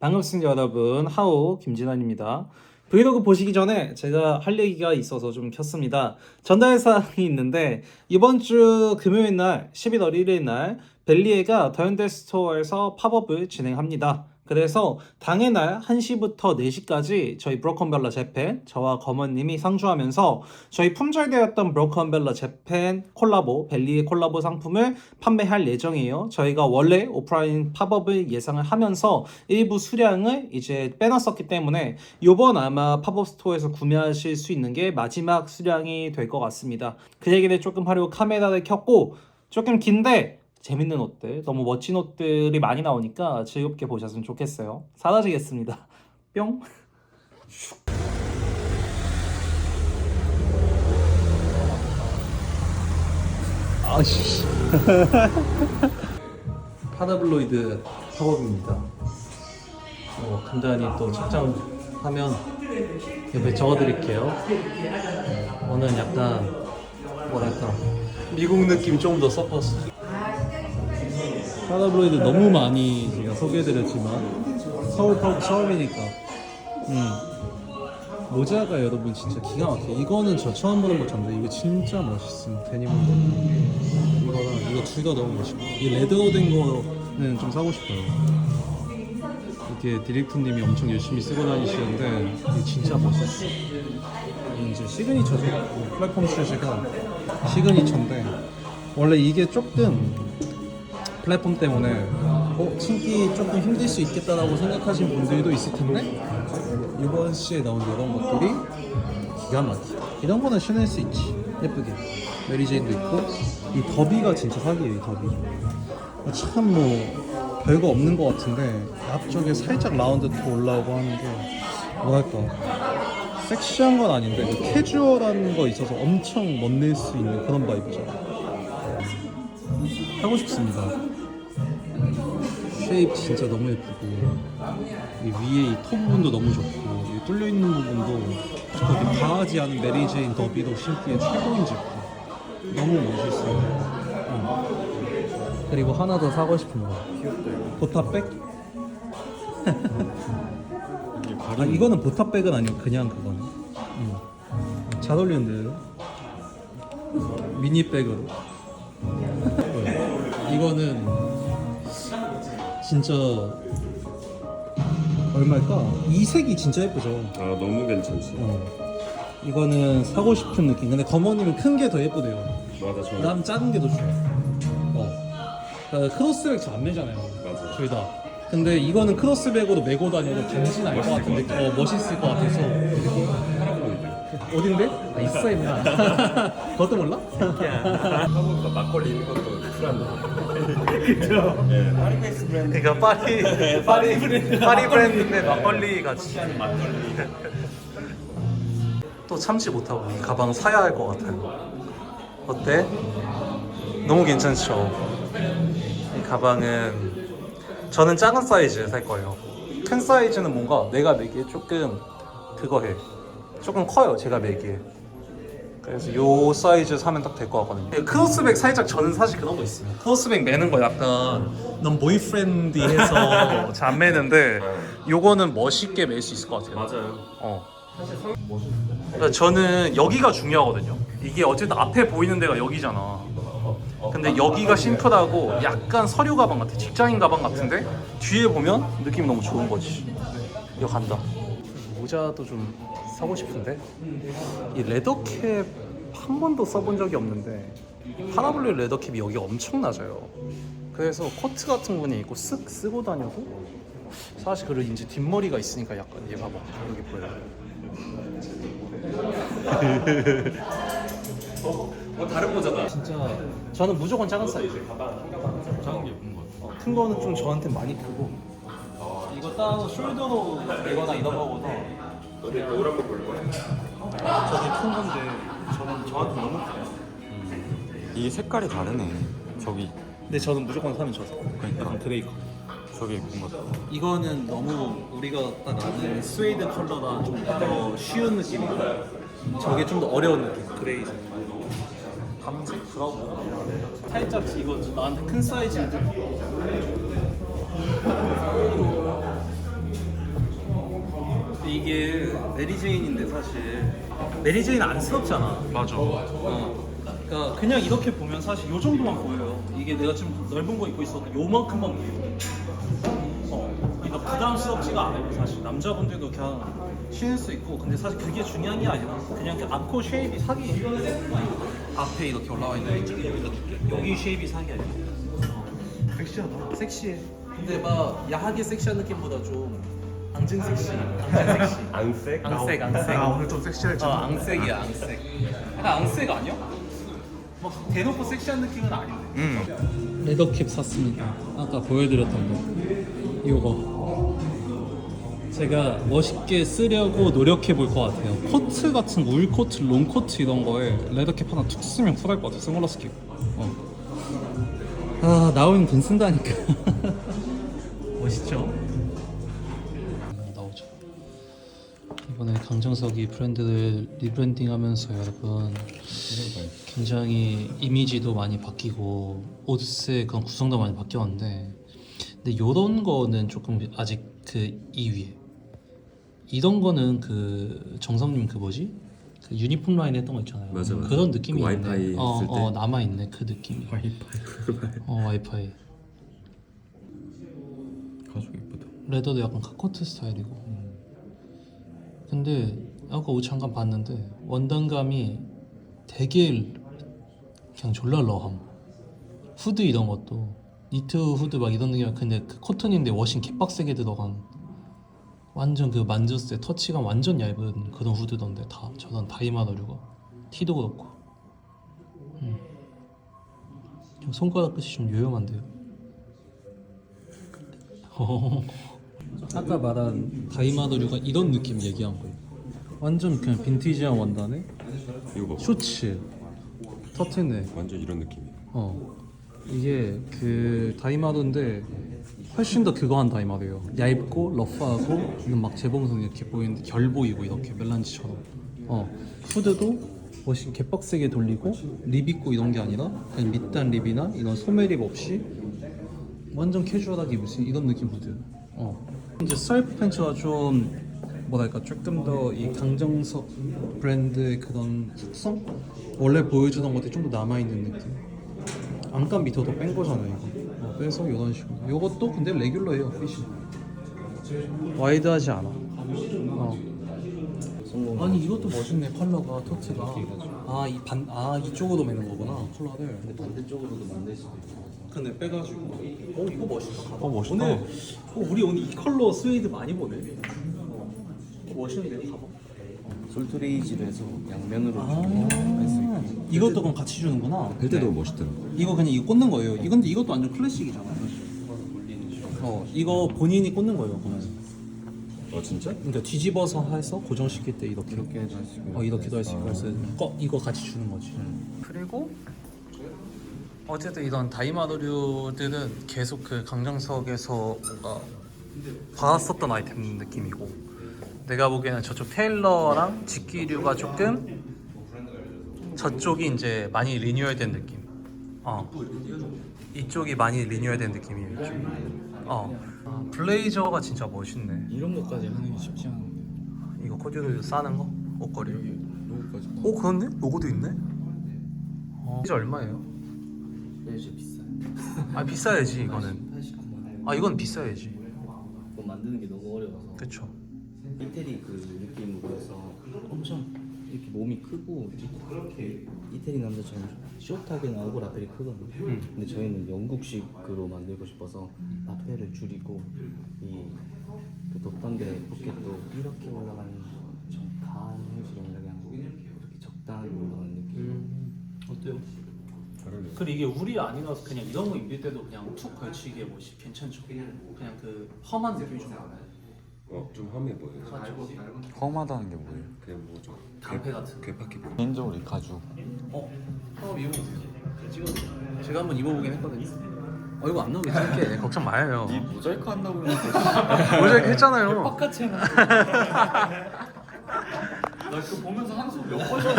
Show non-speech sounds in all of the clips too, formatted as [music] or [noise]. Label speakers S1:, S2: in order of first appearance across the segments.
S1: 반갑습니다 여러분 하우 김진환입니다. 브이로그 보시기 전에 제가 할 얘기가 있어서 좀 켰습니다. 전달 사항이 있는데 이번 주 금요일 날 11월 1일 날 벨리에가 더현대 스토어에서 팝업을 진행합니다 그래서 당일날 1시부터 4시까지 저희 브로컨벨라 재팬 저와 검은님이 상주하면서 저희 품절되었던 브로컨벨라 재팬 콜라보 벨리의 콜라보 상품을 판매할 예정이에요. 저희가 원래 오프라인 팝업을 예상을 하면서 일부 수량을 이제 빼놨었기 때문에 이번 아마 팝업 스토어에서 구매하실 수 있는 게 마지막 수량이 될 것 같습니다. 그 얘기를 조금 하려고 카메라를 켰고 조금 긴데 재밌는 옷들, 너무 멋진 옷들이 많이 나오니까 즐겁게 보셨으면 좋겠어요. 사라지겠습니다. [laughs] 뿅. 아씨. [laughs] 파다블로이드 팝업입니다. 어, 간단히 또 착장하면 옆에 적어드릴게요. 오늘 약간 뭐랄까 미국 느낌 좀 더 섞었어. 파다블로이드 너무 많이 제가 소개해드렸지만 서울 팝 처음이니까. 음. 모자가 여러분 진짜 기가 막혀. 이거는 저 처음 보는 모자인데 이거 진짜 멋있음. 데님 모자. 이거랑 이거 둘 다 너무 멋있고. 이 레드로 된 거는 좀 사고 싶어요. 이렇게 디렉트님이 엄청 열심히 쓰고 다니시는데 이게 진짜 멋있어. 이 이제 시그니처죠. 이 플랫폼 슈즈가 시그니처인데 원래 이게 조금 플랫폼 때문에 어, 신기 조금 힘들 수 있겠다라고 생각하신 분들도 있을 텐데 이번 시에 나온 이런 것들이 기가 막혀. 이런 거는 신을 수 있지. 예쁘게. 메리제인도 있고 이 더비가 진짜 사기예요. 이 더비. 참 뭐 별거 없는 것 같은데 앞쪽에 살짝 라운드 또 올라오고 하는 게 뭐랄까 섹시한 건 아닌데 그 캐주얼한 거 있어서 엄청 멋낼 수 있는 그런 바이브죠. 하고 싶습니다. 쉐입 진짜 너무 예쁘고 이 위에 이톱 부분도 너무 좋고 이 뚫려 있는 부분도 거기 바하지 않은 메리 제인 더비도 신기에 최고인 제품. 너무 멋있어요. 응. 그리고 하나 더 사고 싶은 거. 보타백? 아 이거는 보타백은 아니고 그냥 그거네. 응. 잘 어울리는데요? 미니백으로. 이거는 진짜 얼마일까? 이 색이 진짜 예쁘죠.
S2: 아 너무 괜찮지.
S1: 어. 이거는 사고 싶은 느낌. 근데 검어님은 큰게 더 예쁘대요.
S2: 맞아 저.
S1: 난 작은 게 더 좋아. 어. 그러니까 크로스백 저안 매잖아요.
S2: 맞아.
S1: 둘 다. 근데 이거는 크로스백으로 메고 다녀도 간지는 알것 같은데 어, 멋있을 것 같아서 어딘데? 아 있어 임마 [laughs] 그것도 몰라?
S2: 한국과 막걸리 있는 것도 쿨한데. 그죠. 예. 파리베이스 브랜드.
S1: 그러니까 파리 파리 브랜드 파리 브랜드인데 막걸리 같이 [laughs]
S2: 막걸리.
S1: 또 참지 못하고 이 가방 사야 할 것 같아요. 어때? 너무 괜찮죠? 이 가방은 저는 작은 사이즈 살 거예요. 큰 사이즈는 뭔가 내가 매기에 조금 그거 해. 조금 커요, 제가 매기에. 그래서 요 사이즈 사면 딱 될 것 같거든요. 크로스백 살짝 저는 사실 그런 거 있어요. 크로스백 매는 거 약간 넌 보이프렌디해서 [laughs] 잘 안 매는데 요거는 멋있게 멜 수 있을 것 같아요.
S2: 맞아요.
S1: 어. 그러니까 저는 여기가 중요하거든요. 이게 어쨌든 앞에 보이는 데가 여기잖아. 근데 여기가 심플하고 약간 서류 가방 같아. 직장인 가방 같은데 뒤에 보면 느낌이 너무 좋은 거지. 이거 간다. 모자도 좀 사고 싶은데 이 레더캡 한 번도 써본 적이 없는데 파라블루 레더캡이 여기 엄청 낮아요. 그래서 코트 같은 거는 입고 쓱 쓰고 다녀도 사실 그리고 이제 뒷머리가 있으니까 약간 얘 봐봐 여기 보여. [laughs]
S2: 어 다른 모자다.
S1: 진짜 저는 무조건 작은 사이즈.
S2: 작은 게 예쁜 거.
S1: 어, 큰 거는 좀 저한테 많이 크고 이거 따로 숄더로 내거나 이런 거보다
S2: 어디 거울 한번 볼 거야.
S1: 저게 큰 건데 저는 저한테 너무 커요.
S3: 이게 색깔이 다르네. 저기
S1: 근데 저는 무조건 사면 저
S3: 그러니까.
S1: 약간 그레이 컬.
S3: 저게 뭔가
S1: 이거는 너무 우리가 딱 아는 스웨이드 컬러랑 좀더 쉬운 느낌이고 저게 좀 더 어려운 느낌 그레이 밤색 브라운 살짝 이거 나한테 큰 사이즈인데 메리제인인데 사실 메리제인 안쓰럽잖아.
S3: 맞아.
S1: 어. 그러니까 그냥 이렇게 보면 사실 요 정도만 보여요. 이게 내가 지금 넓은 거 입고 있어도 요만큼만 보여. 어. 그러니까 부담스럽지가 않아요. 사실 남자분들도 그냥 신을 수 있고. 근데 사실 그게 중요한 게 아니라 그냥 그 앞코 쉐입이 사기. 앞에 이렇게 올라와 있는 여기 쉐입이 사기야. 어. 섹시하다. 섹시해. 근데 막 야하게 섹시한 느낌보다 좀 앙증 섹시. 앙증 섹시.
S2: 안색?
S1: 앙색 앙색.
S4: 아 오늘 좀 섹시할지
S1: 어, 앙색이야 앙색. 약간 앙색 아니야? 막 대놓고 섹시한 느낌은 아닌데.
S3: 응.
S1: 레더캡 샀습니다. 아까 보여드렸던 거. 이거. 제가 멋있게 쓰려고 노력해 볼 것 같아요. 코트 같은 거, 울 코트, 롱 코트 이런 거에 레더캡 하나 툭 쓰면 쿨할 것 같아요. 선글라스 끼고. 어. 아 나오면 돈 쓴다니까. [laughs] 강정석이 브랜드를 리브랜딩하면서 여러분 굉장히 이미지도 많이 바뀌고 옷의 그런 구성도 많이 바뀌었는데 근데 요런 거는 조금 아직 그 이위에. 이런 거는 그 정성님 그 뭐지? 그 유니폼 라인 했던 거 있잖아요.
S2: 맞아, 맞아.
S1: 그런 느낌이
S2: 그
S1: 있네 어? 어 남아 있네 그 느낌이.
S2: 와이파이
S1: 어 와이파이.
S2: 가죽 예쁘다.
S1: 레더도 약간 카코트 스타일이고 근데 아까 옷 잠깐 봤는데 원단감이 되게 그냥 졸라 러함. 후드 이런 것도 니트 후드 막 이런 느낌 근데 그 코튼인데 워싱 개빡세게 들어간 완전 그 만졌을 때 터치감 완전 얇은 그런 후드던데 다 저런 다이마더류가. 티도 그렇고. 음. 좀 손가락 끝이 좀 요염한데요 [laughs] 아까 말한 다이마더류가 이런 느낌 얘기한 거예요. 완전 그냥 빈티지한 원단에
S2: 이거 봐
S1: 쇼츠, 터틀넥.
S2: 완전 이런 느낌이야
S1: 어 이게 그 다이마더인데 훨씬 더 그거 한 다이마더예요. 얇고 러프하고 막 재봉선 이렇게 보이는데 결 보이고 이렇게 멜란지처럼. 어 후드도 훨씬 개빡세게 돌리고 립 있고 이런 게 아니라 그냥 밑단 립이나 이런 소매립 없이 완전 캐주얼하게 입을 수 있는 이런 느낌 후드. 어. 이제 스트라이프 팬츠가 좀 뭐랄까 조금 더 이 강정석 브랜드의 그런 특성 원래 보여주던 것들이 좀 더 남아 있는 느낌. 안감 밑으로 뺀 거잖아요 이거. 어, 빼서 이런 식으로. 이것도 근데 레귤러예요 핏이. 와이드하지 않아. 어. 아니 이것도 멋있네 컬러가 토트가. 아 이 반 아 이쪽으로 매는 거구나 컬러를. 근데 반대쪽으로도 만들 수도 있고. 근데 빼가지고. 어 이거 멋있다.
S3: 어, 멋있다.
S1: 오늘 어, 우리 오늘 이 컬러 스웨이드 많이 보네. 어, 멋있는데요 가방?
S4: 솔트레이지로 해서 양면으로
S1: 아 이것도 그럼 같이 주는구나.
S2: 할 때도 멋있더라
S1: 이거 그냥 이거 꽂는 거예요. 이건데 이것도 완전 클래식이잖아. 어 이거 본인이 꽂는 거예요. 그러면.
S2: 어 진짜?
S1: 그러니까 뒤집어서 해서 고정시킬 때 이렇게
S4: 이렇게 해도 할수 있고
S1: 어 이렇게도 할 수 있고 그래서 꺼 이거 같이 주는 거지. 그리고 어쨌든 이런 다이마더류들은 계속 그 강정석에서 뭔가 받았었던 아이템 느낌이고 내가 보기에는 저쪽 테일러랑 직기류가 조금 저쪽이 이제 많이 리뉴얼된 느낌. 어. 이쪽이 많이 리뉴얼된 느낌이에요. 어. 아, 블레이저가 진짜 멋있네.
S4: 이런 것까지 하는 게 쉽지 않은데
S1: 이거 코디를 싸는 거? 옷걸이. 오 그렇네? 로고도 있네. 어. 이제 얼마예요?
S4: 레이저 비싸요 [laughs]
S1: 아 비싸야지 이거는.
S4: 89만 원
S1: 아 이건 비싸야지.
S4: 그거 만드는 게 너무 어려워서
S1: 그쵸.
S4: 이태리 그 느낌으로 해서 엄청 이렇게 몸이 크고 이렇게 이태리 남자처럼 숏하게 나오고 라펠이 크거든요. 근데 저희는 영국식으로 만들고 싶어서 라펠을 줄이고 이그 덧단대 포켓도 이렇게 올라가는 좀 강한 형식이 아니라 그냥 이렇게 적당하게 올라가는 느낌.
S1: 어때요? 그리고 이게 울이 아니라서 그냥 이런 거 입을 때도 그냥 툭 걸치기에 뭐 괜찮죠. 그냥 그 험한 느낌이 좀 나요.
S2: 어 좀 험해 보여
S3: 험하다는 게 뭐예요?
S2: 그냥 뭐좀
S1: 방패 같은.
S2: 괴팍해 보여
S3: 개인적으로 이 가죽.
S1: 어? 한번 입어보세요. 찍어주세요. 제가 한번 입어보긴 했거든요. 어 이거 안 나오게 할게. 걱정 마요.
S3: 모자이크 한다고 [laughs] 그러는데.
S1: 모자이크 했잖아요.
S4: 똑같이 해놨어. [laughs] 나 그거 보면서 한숨 몇번 쉬었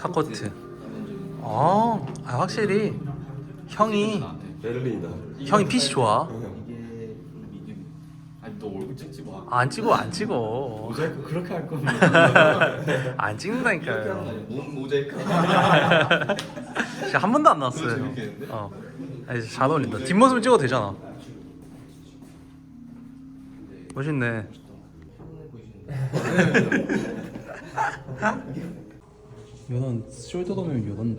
S1: 카코트. 어, 아, 확실히 형이
S2: 베를린이다
S1: 형이 핏이 좋아.
S2: 너 얼굴 찍지 마.
S1: 안 찍어 안 찍어.
S2: 모자이크 그렇게 할 거면 [laughs]
S1: 안 찍는다니까요.
S2: 몸 모자이크. [laughs]
S1: 진짜 한 번도 안 나왔어요.
S2: 재밌겠는데?
S1: 어. 아니, 잘 어울린다. 뒷모습 찍어도 되잖아. 멋있네. [laughs] 이런 숄더 가면 이런.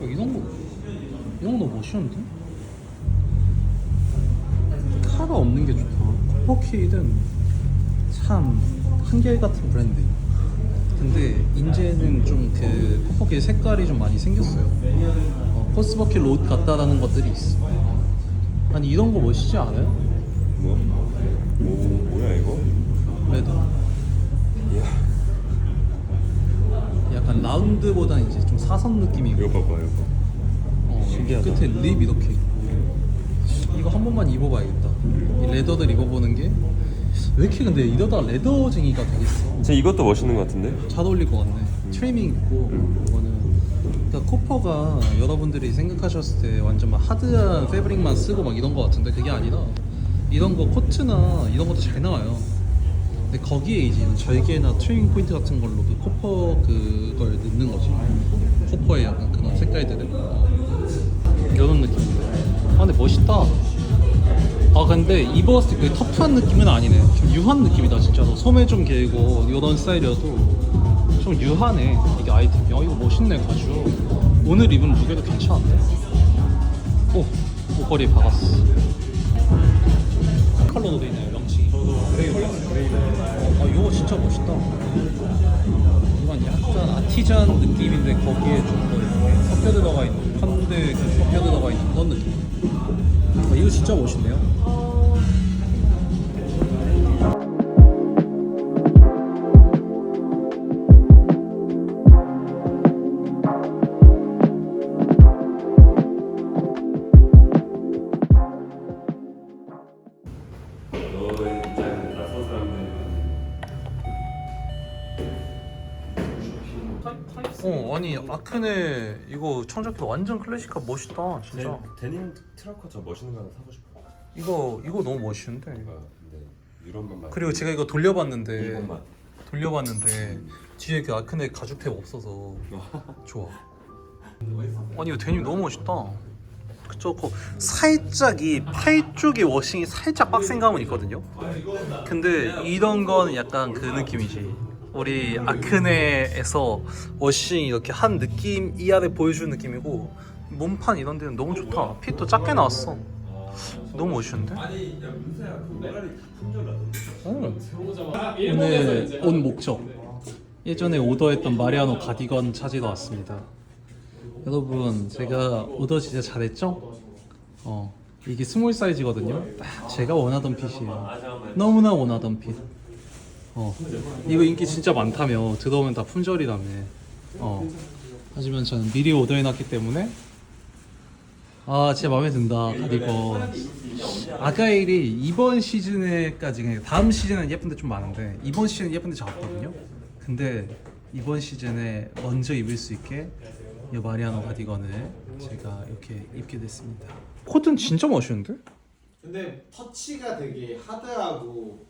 S1: 어, 이런 거 이런 거 너무 멋있는데? 카가 없는 게 좋다. 코퍼케이든 참 한결같은 브랜드. 근데 이제는 좀그 코퍼케이 색깔이 좀 많이 생겼어요. 어, 포스버킷 옷 같다라는 것들이 있어. 아니 이런 거 멋있지 않아요?
S2: 뭐? 뭐 뭐야 이거?
S1: 레더. 약간 라운드보다 이제 좀 사선 느낌이고.
S2: 이거 봐봐 이거.
S1: 어,
S2: 신기하다.
S1: 끝에 립 이렇게 있고. 이거 한 번만 입어봐야겠다. 이 레더들 입어보는 게. 왜 이렇게 근데 이러다 레더쟁이가 되겠어?
S2: 제 이것도 멋있는 것 같은데?
S1: 잘 어울릴 것 같네. 트리밍 있고 이거는. 그러니까 코퍼가 여러분들이 생각하셨을 때 완전 막 하드한 패브릭만 쓰고 막 이런 거 같은데 그게 아니라 이런 거 코트나 이런 것도 잘 나와요 근데 거기에 이제 절개나 트리밍 포인트 같은 걸로 그 코퍼 그걸 넣는 거지. 코퍼의 약간 그런 색깔들을. 어. 이런 느낌인데. 아 근데 멋있다. 아 근데 입었을 때그 터프한 느낌은 아니네. 좀 유한 느낌이다 진짜로 소매 좀 길고 이런 스타일이어도 좀 유하네 이게 아이템이. 어 이거 멋있네 가죽. 오늘 입은 무게도 괜찮은데? 오 목걸이 박았어. 컬러도 돼 있네요. 명칭이 아 이거 진짜 멋있다. 이건 약간 아티잔 느낌인데 거기에 좀더 이렇게 섞여 들어가 있는 현대 그 섞여 들어가 있는 그런 느낌. 아, 이거 진짜 멋있네요 아크네 이거 청자켓 완전 클래식한 멋있다 진짜.
S2: 데 님 트라커 저 멋있는 거 하나 사고 싶어.
S1: 이거 이거 너무 멋있는데?
S2: 아, 근데 이런만 만.
S1: 그리고 제가 이거 돌려봤는데
S2: 이것만.
S1: 돌려봤는데 뒤에 그 아크네 가죽 탭 없어서 좋아. [laughs] 아니 이거 데님 너무 멋있다. 그쵸? 그 살짝 이 팔 쪽에 워싱이 살짝 빡센 감은 있거든요? 근데 이런 건 약간 그 느낌이지 우리 아크네에서 워싱 이렇게 한 느낌 이하를 보여주는 느낌이고 몸판 이런 데는 너무 좋다 핏도 작게 나왔어 너무 멋있는데?
S2: 아니 야 문세야 그 모가리 다 품절나던데.
S1: 오늘 온 목적 예전에 오더했던 마리아노 가디건 찾으러 왔습니다 여러분 제가 오더 진짜 잘했죠? 어 이게 스몰 사이즈거든요 딱 제가 원하던 핏이에요 너무나 원하던 핏 어 이거 인기 진짜 많다며 들어오면 다 품절이라며 어 하지만 저는 미리 오더해놨기 때문에 아 진짜 마음에 든다 가디건 아가일이 이번 시즌에까지 다음 시즌은 예쁜데 좀 많은데 이번 시즌은 예쁜데 잘 없거든요. 근데 이번 시즌에 먼저 입을 수 있게 이 마리아노 가디건을 제가 이렇게 입게 됐습니다. 코트는 진짜 멋있는데?
S5: 근데 터치가 되게 하드하고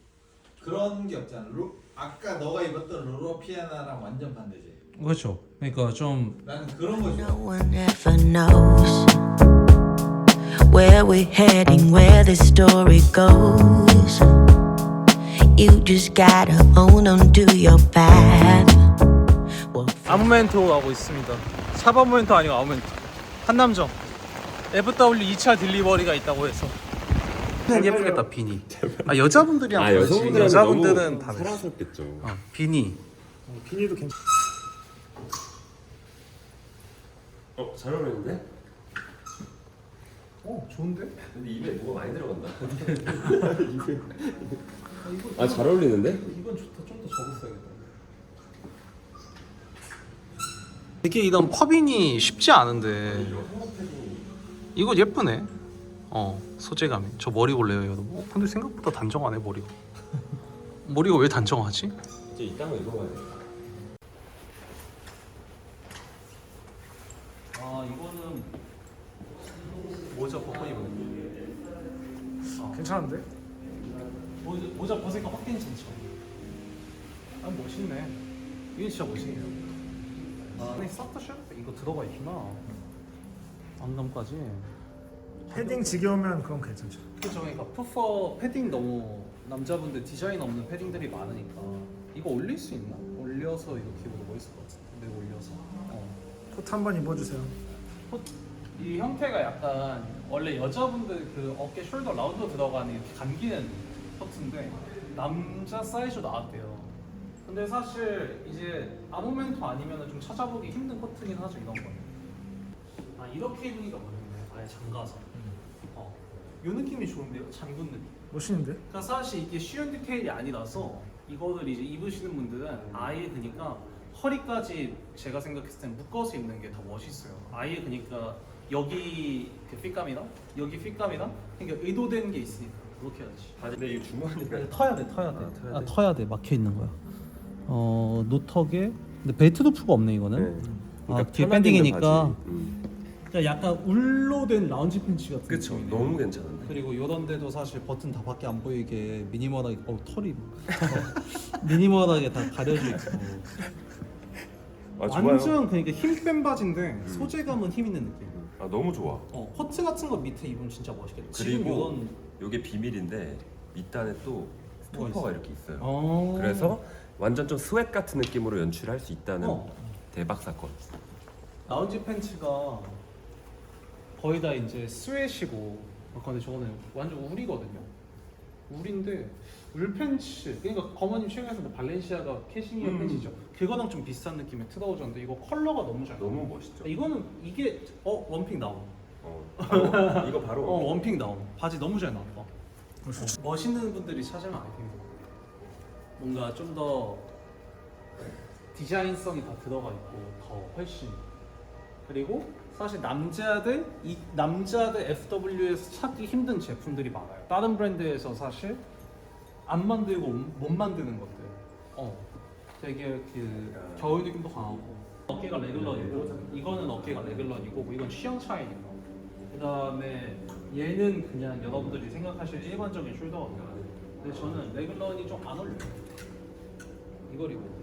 S5: 그런 게 없잖아. 루, 아까 너가 입었던 루로피아나랑 완전 반대지.
S1: 그렇죠. 그러니까 좀
S5: 나는 그런 거 좋아.
S6: No one ever knows where we're heading, where the story goes. You just gotta own on to your path. Well,
S1: 아무 멘토 가고 있습니다. 사바모멘토 아니고 아무 멘토. 한남정. FW 2차 딜리버리가 있다고 해서. 예쁘겠다 비니. 아 여자분들이랑
S2: 아
S1: 다르지.
S2: 여성분들은
S1: 여자분들은
S2: 너무
S1: 다르지.
S2: 사랑스럽겠죠.
S1: 어, 비니.
S2: 피니도 괜찮. 어, 잘 어울리는데?
S1: 어 좋은데?
S2: 근데 입에 뭐가 많이 들어간다. [laughs] 아, 잘 어울리는데?
S1: 이건 좋다. 좀 더 적었어야겠다. 이게 이런 퍼빈이 쉽지 않은데 이거 예쁘네. 어 소재감이. 저 머리 볼래요, 여러분? 어, 근데 생각보다 단정하네 머리가. [laughs] 머리가 왜 단정하지?
S2: 이제 이딴 거 입어봐야 돼.
S1: 아 이거는 모자 벗고 입은
S7: 괜찮은데?
S1: 모자, 모자 벗으니까 확 괜찮죠. 아 멋있네. 이게 진짜 멋있네요. 아, 안에 싹다 셔츠 이거 들어가 있구나. 안감까지.
S7: 패딩 지겨우면 그건 괜찮죠.
S1: 그죠, 그러니까 푸퍼 패딩 너무 남자분들 디자인 없는 패딩들이 많으니까 이거 올릴 수 있나? 올려서 이렇게 입어도 멋있을 것 같은데 올려서. 어.
S7: 코트 한번 입어주세요.
S1: 콧- 이 형태가 약간 원래 여자분들 그 어깨 숄더 라운드 들어가는 이렇게 감기는 코트인데 남자 사이즈로 나왔대요. 근데 사실 이제 아모멘토 아니면 좀 찾아보기 힘든 코트긴 하죠 이런 거는. 아 이렇게 입으니까 멋있네. 아예 장가서. 어. 요 느낌이 좋은데요? 장군 느낌.
S7: 멋있는데?
S1: 그러니까 사실 이게 쉬운 디테일이 아니라서 이거를 이제 입으시는 분들은 아예 그러니까 허리까지 제가 생각했을 땐 묶어서 입는 게 더 멋있어요. 아예 그러니까 여기 그 핏감이나 여기 핏감이나 그러니까 의도된 게 있으니까 그렇게 해야지.
S2: 근데 이 주머니가 [laughs]
S1: 터야 돼, 터야 돼.
S2: 아, 터야
S1: 아,
S2: 돼?
S1: 터야 돼. 막혀 있는 거야. 어 노턱에 근데 벨트 루프가 없네 이거는.
S2: 네.
S1: 아, 뒤에
S2: 편하게 입는
S1: 밴딩이니까.
S2: 바지. 음.
S1: 그러니까 약간 울로 된 라운지 팬츠 같은
S2: 그쵸.
S1: 느낌이네요.
S2: 너무 괜찮은데.
S1: 그리고 요런 데도 사실 버튼 다 밖에 안 보이게 미니멀하게 어 털이 어, [laughs] 미니멀하게 다 가려져 있고.
S2: 아 좋아요. 음.
S1: 완전 그러니까 힘 뺀 바지인데 소재감은 힘 있는 느낌.
S2: 아 너무 좋아.
S1: 어 코트 같은 거 밑에 입으면 진짜 멋있겠다. 지금
S2: 그리고
S1: 요런
S2: 요게 비밀인데 밑단에 또 스토퍼가
S1: 있어?
S2: 이렇게 있어요.
S1: 어...
S2: 그래서 완전 좀 스웨트 같은 느낌으로 연출할 수 있다는
S1: 어.
S2: 대박 사건.
S1: 라운지 팬츠가 거의 다 이제 스웨시고 어, 근데 저거는 완전 울이거든요. 울인데 울 팬츠 그러니까 거머님 최근에 뭐 발렌시아가 캐시미어
S2: 음.
S1: 팬츠죠. 그거랑 좀 비슷한 느낌의 트라우저인데 이거 컬러가 너무 잘.
S2: 너무 멋있죠.
S1: 이거는 이게 어 원픽 나옴
S2: 어, 바로, 이거 바로
S1: 어 원픽 나옴 바지 너무 잘 나왔다. 어, 멋있는 분들이 찾으면 아이템이다 뭔가 좀 더 디자인성이 더 들어가 있고 더 훨씬 그리고 사실 남자들 이 남자들 FW에서 찾기 힘든 제품들이 많아요. 다른 브랜드에서 사실 안 만들고 못 만드는 것들. 어. 되게 그 겨울 느낌도 강하고. 어깨가 레귤런이고 이거는 어깨가 레귤런이고 뭐 이건 취향 차이니까 그 다음에 얘는 그냥 여러분들이 생각하실 일반적인 숄더거든요 근데 저는 레귤런이 좀안 어울려요. 이걸 입고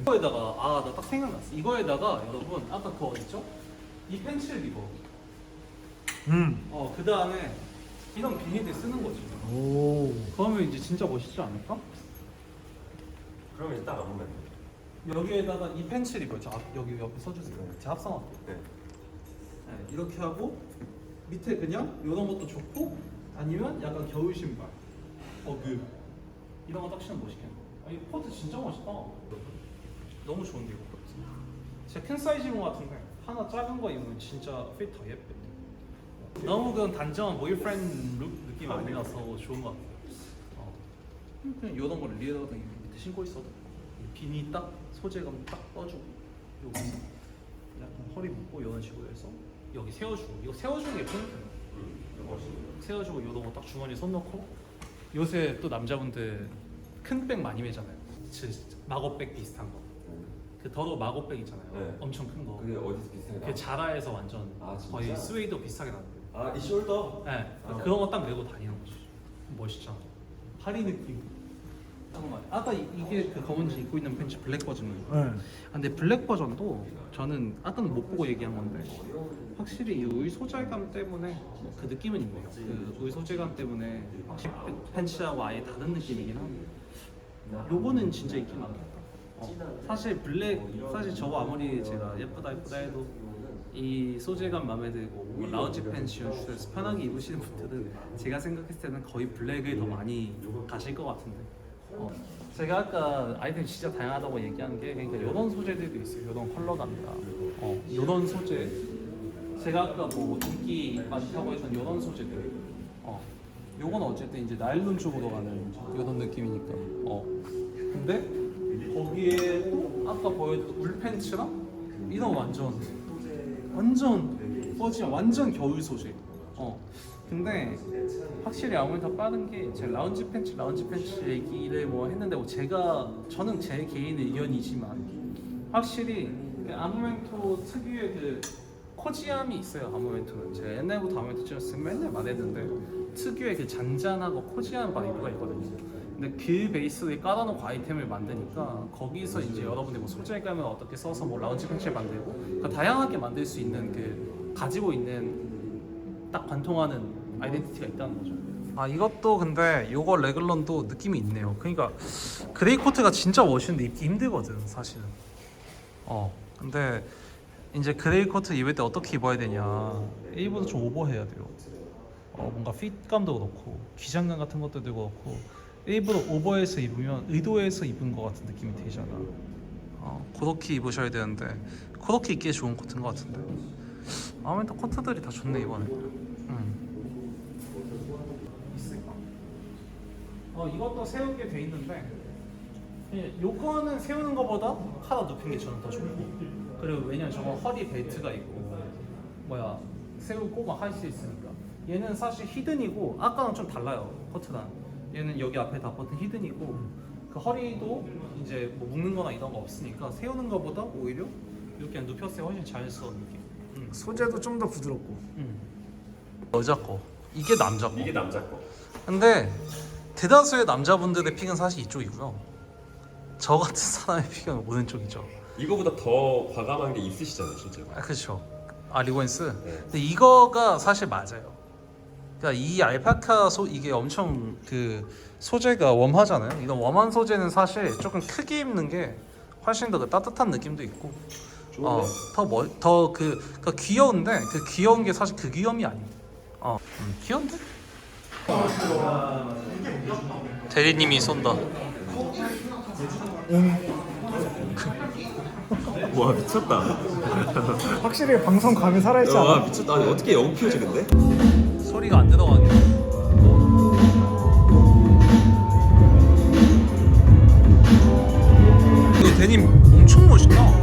S1: 이거에다가 아 나 딱 생각났어 이거에다가 여러분 아까 그거 어딨죠? 이 팬츠를 입어
S7: 음.
S1: 어 그 다음에 이런 비닐들 쓰는 거지
S7: 오.
S1: 그러면 이제 진짜 멋있지 않을까?
S2: 그러면 이제 딱 안 보면
S1: 여기에다가 이 팬츠를 입어요 저 앞, 여기 옆에 써주세요 제가 합성할게요
S2: 네.
S1: 네, 이렇게 하고 밑에 그냥 이런 것도 좋고 아니면 약간 겨울 신발 어그 이런 거 딱 신으면 멋있겠네 아, 이 코트 진짜 멋있다 너무 좋은데 이거 코트 진짜 큰 사이즈인 것 같은데 하나 작은 거 입으면 진짜 핏 더 예뻐 너무 그런 단정한 보이프렌드 룩 느낌 아니라서 좋은 것 같아요. 어. 그냥 이런 걸 리에다가 그냥 밑에 신고 있어도 비니 딱 소재감 딱 떠주고 여기 약간 허리 묶고 이런 식으로 해서 여기 세워주고 이거 세워주는 게 포인트예요 세워주고 이런 거 딱 주머니에 손 넣고. 요새 또 남자분들 큰 백 많이 매잖아요. 저 마고백 비슷한 거 그 더러 마고백 있잖아요
S2: 네.
S1: 엄청 큰 거
S2: 그게 어디서 비슷하게
S1: 그? 자라에서 완전
S2: 아, 진짜?
S1: 거의 스웨이드 비슷하게 나는데
S2: 아이 숄더?
S1: 네,
S2: 어.
S1: 그런 거 딱 메고 다니는 거지. 멋있잖아. 파리 느낌. 잠깐만. 아까 이- 이게 그 검은 지 입고 있는 팬츠 블랙 버전이에요.
S7: 네.
S1: 아, 근데 블랙 버전도 저는 아까는 못 보고 얘기한 건데 확실히 이 의 소재감 때문에 그 느낌은 있네요. 그의 소재감 때문에 확실히 팬츠하고 아예 다른 느낌이긴 한데 요거는 진짜 있긴 하겠다. 어, 사실 블랙 사실 저거 아무리 제가 예쁘다 예쁘다 해도 이 소재감 마음에 들고 뭐 라운지 팬츠 연출해서 편하게 입으시는 분들은 제가 생각했을 때는 거의 블랙을 더 많이 가실 것 같은데. 어, 제가 아까 아이템 진짜 다양하다고 얘기한 게 그러니까 이런 소재들도 있어요. 이런 컬러감이나. 어, 이런 소재. 제가 아까 뭐 인기 많다고 했던 이런 소재들. 어, 요건 어쨌든 이제 나일론 쪽으로 가는 이런 느낌이니까. 어. 근데 거기에 또 아까 보여줬던 울 팬츠랑? 이런 완전 완전 퍼지 완전 겨울 소재. 어. 근데 확실히 아무래도 더 빠른 게 제 라운지 팬츠 라운지 팬츠 얘기를 뭐 했는데 뭐 제가 저는 제 개인 의견이지만 확실히 그 아무멘토 특유의 그 코지함이 있어요 아모멘토는. 제가 옛날부터 아모멘토 쳤으면 맨날 말했는데 특유의 그 잔잔하고 코지한 바이브가 있거든요 근데 그 베이스에 깔아놓고 아이템을 만드니까 거기서 이제 여러분들 뭐 소재감을 어떻게 써서 뭐 라운지 펜치를 만들고 그러니까 다양하게 만들 수 있는 그 가지고 있는 딱 관통하는 아이덴티티가 있다는 거죠. 아 이것도 근데 요거 레글런도 느낌이 있네요. 그러니까 그레이 코트가 진짜 멋있는데 입기 힘들거든 사실은. 어 근데 이제 그레이 코트 입을 때 어떻게 입어야 되냐. A보다 좀 오버해야 돼요. 어 뭔가 핏감도 그렇고 기장감 같은 것도 그렇고 A보다 오버해서 입으면 의도해서 입은 것 같은 느낌이 들잖아. 어 그렇게 입으셔야 되는데 그렇게 입기에 좋은 코트인 것 같은데. 아무튼 코트들이 다 좋네 이번에. 음. 있을까? 어 이것도 세우게 돼 있는데 예, 요거는 세우는 것보다 하나 높인 게 저는 더 좋고. 그리고 왜냐면 저거 허리 벨트가 있고 뭐야 세우고 막 할 수 있으니까. 얘는 사실 히든이고 아까랑 좀 달라요 커트랑 얘는 여기 앞에 다 버튼 히든이고 그 허리도 이제 뭐 묶는 거나 이런 거 없으니까 세우는 것보다 오히려 이렇게 눕혔을 때 훨씬 자연스러운 느낌 음.
S7: 소재도 좀 더 부드럽고.
S1: 음. 여자 거 이게 남자 거
S2: 이게 남자 거.
S1: 근데 대다수의 남자분들의 픽은 사실 이쪽이고요. 저 같은 사람의 픽은 오른쪽이죠.
S2: 이거보다 더 과감한 게 있으시잖아요, 실제로.
S1: 아 그렇죠. 아 리건스.
S2: 네.
S1: 근데 이거가 사실 맞아요. 그러니까 이 알파카 소 이게 엄청 그 소재가 웜하잖아요. 이런 웜한 소재는 사실 조금 크게 입는 게 훨씬 더 그 따뜻한 느낌도 있고? 어더더그 그 귀여운데 그 귀여운 게 사실 그 귀염이 아니에요. 어 음, 귀여운데? 대리님이 쏜다.
S2: 와 미쳤다.
S7: 확실히 방송 감이 살아있지
S2: 와
S7: 않아?
S2: 미쳤다. 아니 어떻게 영피오지 근데?
S1: 소리가 안 들어가네. 이거 데님 엄청 멋있다.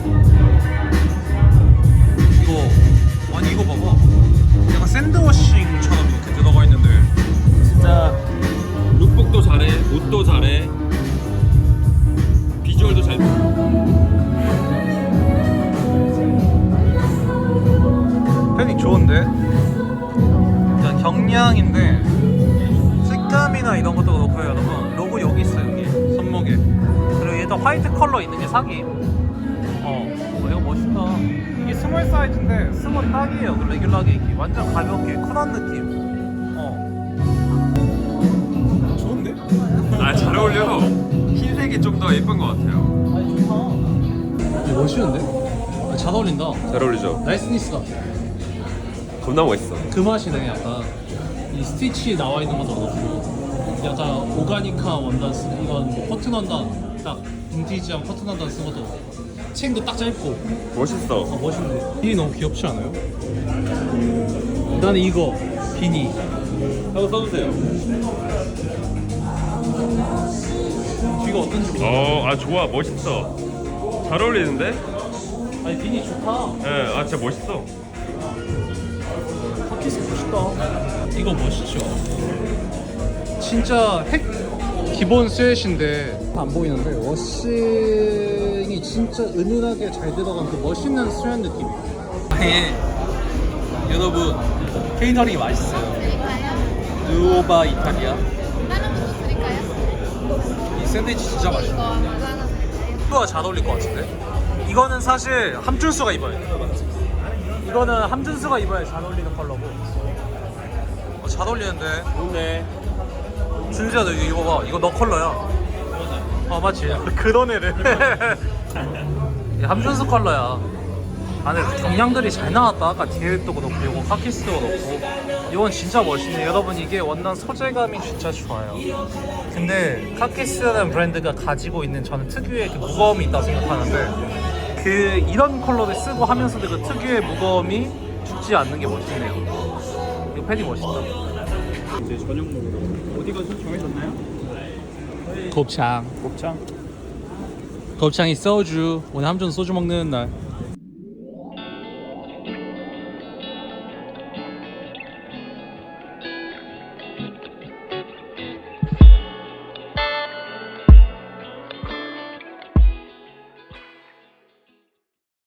S1: 화이트 컬러 있는 게 사기 어, 어 이거 멋있다 이게 스몰 사이즈인데 스몰이 딱이에요 그 레귤러하게 입기 완전 가볍게 쿨한 느낌 어 좋은데?
S2: 아 잘 어울려. 흰색이 좀 더 예쁜 것 같아요.
S1: 아니 좋다 멋있는데? 잘 어울린다
S2: 잘 어울리죠?
S1: 나이스니스다
S2: 겁나 멋있어.
S1: 그 맛이네 약간 이 스티치 나와 있는 것도 그렇고 약간 오가니카 원단 쓰 이건 뭐 커튼 원단 딱 빈티지한 커튼 원단 쓴 것도 챙도 딱 짧고
S2: 멋있어.
S1: 어, 멋있네 비니 너무 귀엽지 않아요? 나는 이거 비니
S2: 한번 써주세요.
S1: 귀가 어떤지 모르겠어
S2: 어, 아 좋아, 멋있어. 잘 어울리는데?
S1: 아니 비니 좋다
S2: 예, 아 진짜 멋있어.
S1: 팟캐스트 멋있다. 이거 멋있죠. 진짜 핵 기본 스웨트인데 안 보이는데 워싱이 진짜 은은하게 잘 들어간 그 멋있는 수면 느낌이에요. 아니 여러분 케이터링이 맛있어요. 누오바 이탈리아.
S8: 다른 것도 드릴까요?
S1: 이 샌드위치 진짜 맛있어.
S8: 이거 하나 드릴까요?
S1: 이거가 잘 어울릴 것 같은데? 이거는 사실 함준수가 입어야 돼. 이거는 함준수가 입어야 잘 어울리는 컬러고. 어, 잘 어울리는데. 좋네. 준수야 너 이거 봐. 이거 너 컬러야. 어 맞지. 그런 애를. [laughs] 이 함준수 컬러야. 안에 경량들이 잘 나왔다. 아까 디엘도 그렇고 이거 카키스도 그렇고. 이건 진짜 멋있네. 여러분 이게 원단 소재감이 진짜 좋아요. 근데 카키스라는 브랜드가 가지고 있는 저는 특유의 그 무거움이 있다고 생각하는데 그 이런 컬러를 쓰고 하면서도 그 특유의 무거움이 죽지 않는 게 멋있네요. 이거 패딩 멋있다.
S3: 이제 저녁 먹으러 어디 가서 정해졌나요?
S1: 곱창.
S3: 곱창.
S1: 곱창이 소주. 오늘 함정 소주 먹는 날.